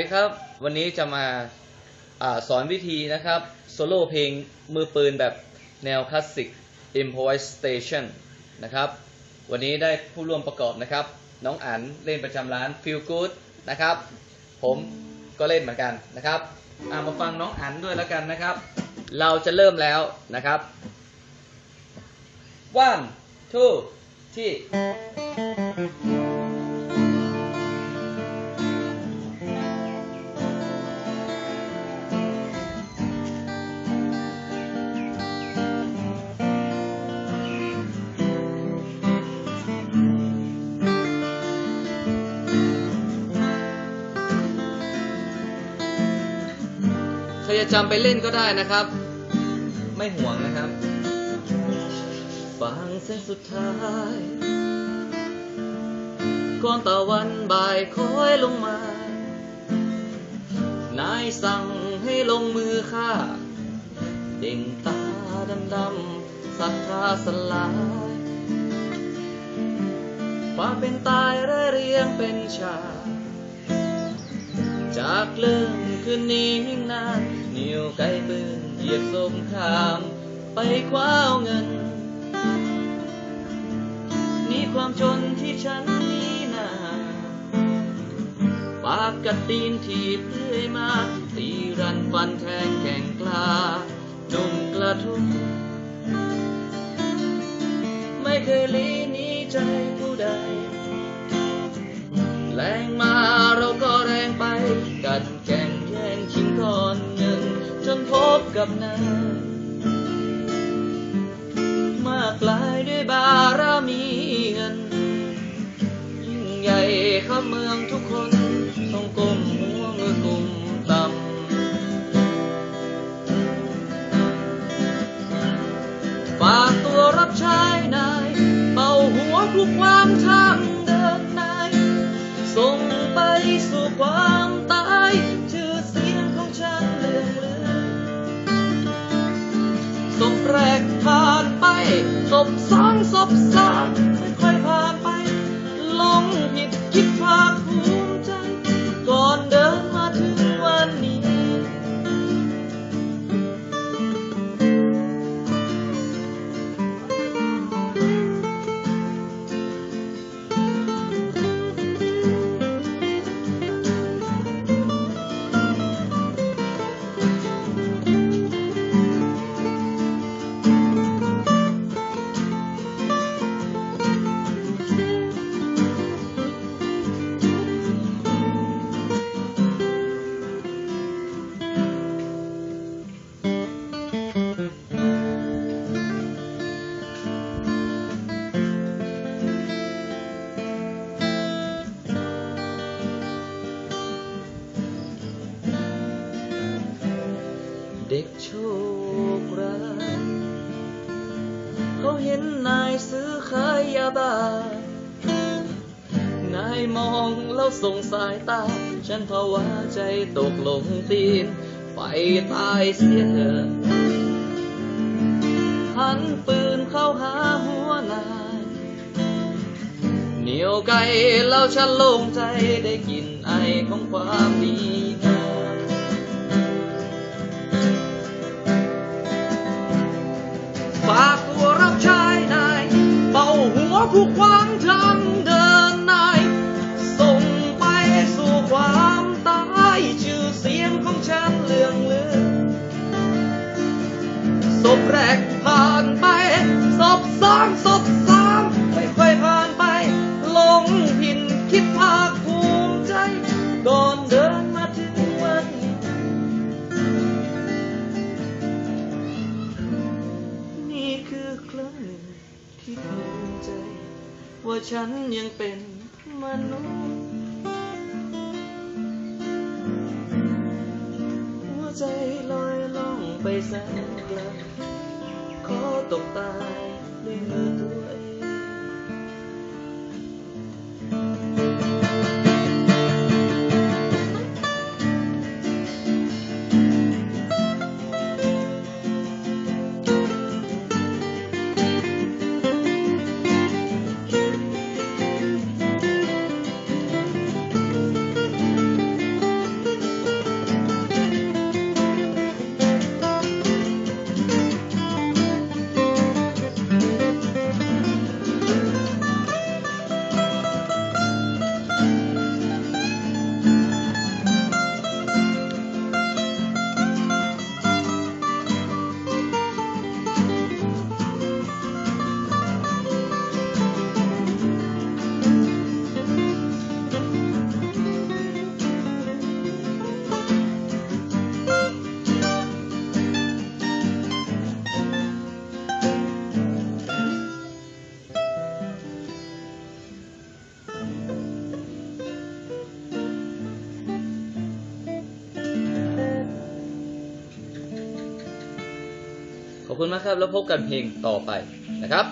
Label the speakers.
Speaker 1: ดีครับ วันนี้จะมาอาสอนวิธีนะครับโซโล่เพลงมือปืนแบบแนวคลาสสิก improvisation นะครับ วันนี้ได้ผู้ร่วมประกอบนะครับ น้องอันเล่นประจำร้าน Feel Good นะครับ ผมก็เล่นเหมือนกันนะครับามาฟังน้องอันด้วยแล้วกันนะครับ เราจะเริ่มแล้วนะครับ one two three ครจะจำไปเล่นก็ได้นะครับ ไม่ห่วงนะครับฟังเส้นสุดท้ายก่อนตะวันบ่ายคอยลงมา นายสั่งให้ลงมือฆ่า เด่งตาดำดำๆศรัทธาสลายความเป็นตายระเรียงเป็นชา จากเริ่มคืนนี้นาน ยวไกลปืนเหยียบสงคราม ไปคว้าเงิน นี่ความจนที่ฉันมีนาปากกัดตีนถีบเรื่อยมา ตีรันฟันแทงแข่งกล้านุ่มกระทุ้งไม่เคยลีนี้ใจผู้ใด แรงมาเราก็แรงไปกัดแก่ง กับนายมากลายด้วยบารมีเงิน ยิ่งใหญ่ข้าเมืองทุกคนต้องก้มหัวมือกุมต่ำฝากตัวรับใช้นายเป่าหัวคลุกความทางเดินนายส่งไปสู่ความานไป คร้ายเขาเห็นนายซื้อขายยาบ้านายมองแล้วส่งสายตา ฉันภาวะใจตกลงตีน ไปตายเสียเถิดหันปืนเข้าหาหัวนายเหนียวไกลแล้วฉันโล่งใจได้กินไอของความดีงาม ฝากตัวรับใช้นายเป่าหัวผู้ขวางทางเดินนายส่งไปสู่ความตายชื่อเสียงของฉันเลื่องลือศพแรกผ่านไปศพสองศพส ใจ ว่าฉันยังเป็นมนุษย์ หัวใจลอยล่องไปแสนไกลขอตกตา คุณมากครับ แล้วพบกันเพลงต่อไปนะครับ